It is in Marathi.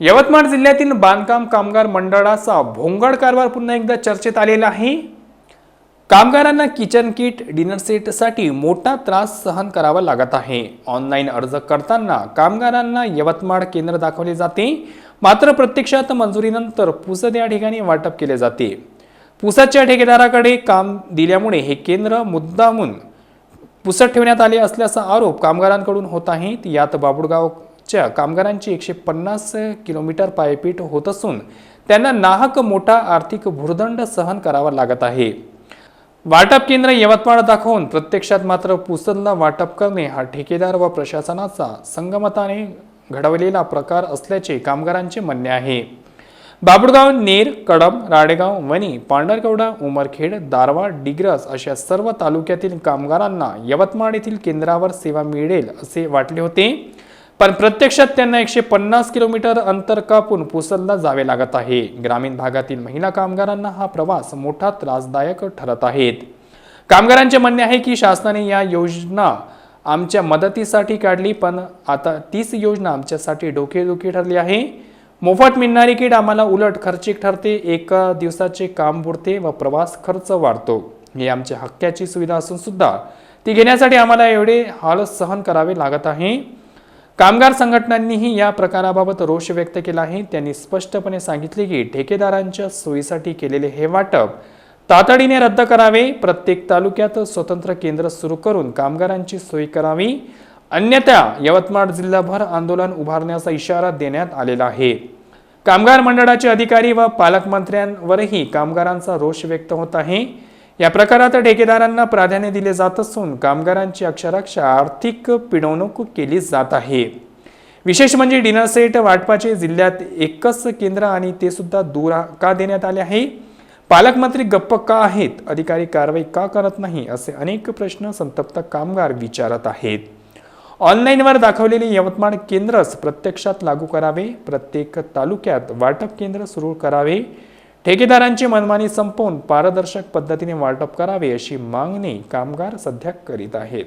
यवतमाळ जिल्ह्यातील बांधकाम कामगार मंडळाचा भोंगड कारभार पुन्हा एकदा चर्चेत आलेला आहे. कामगारांना किचन किट डिनर सेटसाठी मोठा त्रास सहन करावा लागत आहे. ऑनलाईन अर्ज करताना कामगारांना यवतमाळ केंद्र दाखवले जाते. मात्र प्रत्यक्षात मंजुरीनंतर पुसद या ठिकाणी वाटप केले जाते. पुसदच्या ठेकेदाराकडे काम दिल्यामुळे हे केंद्र मुद्दामून पुसत ठेवण्यात आले असल्याचा आरोप कामगारांकडून होत आहे. यात च्या कामगारांची एकशे पन्नास किलोमीटर पायपीट होत असून त्यांना नाहक मोठा आर्थिक भुर्दंड सहन करावा लागत आहे. वाटप केंद्र यवतमाळ दाखवून प्रत्यक्षात मात्र पुसदला वाटप करणे हा ठेकेदार व प्रशासनाचा संगमताने घडवलेला प्रकार असल्याचे कामगारांचे म्हणणे आहे. बाबुळगाव नेर कडम राडेगाव वणी पांढरकवडा उमरखेड दारवा डिग्रस अशा सर्व तालुक्यातील कामगारांना यवतमाळ येथील केंद्रावर सेवा मिळेल असे वाटले होते. पण प्रत्यक्षात त्यांना एकशे पन्नास किलोमीटर अंतर कापून पुसदला जावे लागत आहे. ग्रामीण भागातील महिला कामगारांना हा प्रवास मोठा त्रासदायक ठरत आहेत. कामगारांचे म्हणणे आहे की शासनाने या योजना आमच्या मदतीसाठी काढली पण आता तीच योजना आमच्यासाठी डोकेदुखी ठरली आहे. मोफत मिळणारी किट आम्हाला उलट खर्चिक ठरते एका दिवसाचे काम बुडते व प्रवास खर्च वाढतो. ही आमच्या हक्काची सुविधा असून सुद्धा ती घेण्यासाठी आम्हाला एवढे हाल सहन करावे लागत आहे. कामगार संघटनांनीही या प्रकाराबाबत रोष व्यक्त केला आहे. त्यांनी स्पष्टपणे सांगितले की ठेकेदारांच्या सोयीसाठी केलेले हे वाटप तातडीने रद्द करावे. प्रत्येक तालुक्यात स्वतंत्र केंद्र सुरू करून कामगारांची सोय करावी. अन्यथा यवतमाळ जिल्हाभर आंदोलन उभारण्याचा इशारा देण्यात आलेला आहे. कामगार मंडळाचे अधिकारी व पालकमंत्र्यांवरही कामगारांचा रोष व्यक्त होत आहे. या प्रकारात ठेकेदारांना प्राधान्य दिले जात असून कामगारांची अक्षरशः आर्थिक पिडवणूक केली जात आहे. विशेष म्हणजे डिनर सेट वाटपाचे जिल्ह्यात एकच केंद्र आणि ते सुद्धा दूर का देण्यात आले आहे? पालकमंत्री गप्प का आहेत? अधिकारी कारवाई का करत नाही? असे अनेक प्रश्न संतप्त कामगार विचारत आहेत. ऑनलाईनवर दाखवलेले यवतमाळ केंद्रच प्रत्यक्षात लागू करावे. प्रत्येक तालुक्यात वाटप केंद्र सुरू करावे. ठेकेदारांची मनमानी संपवून पारदर्शक पद्धतीने वाटप करावे अशी मागणी कामगार सध्या करीत आहेत.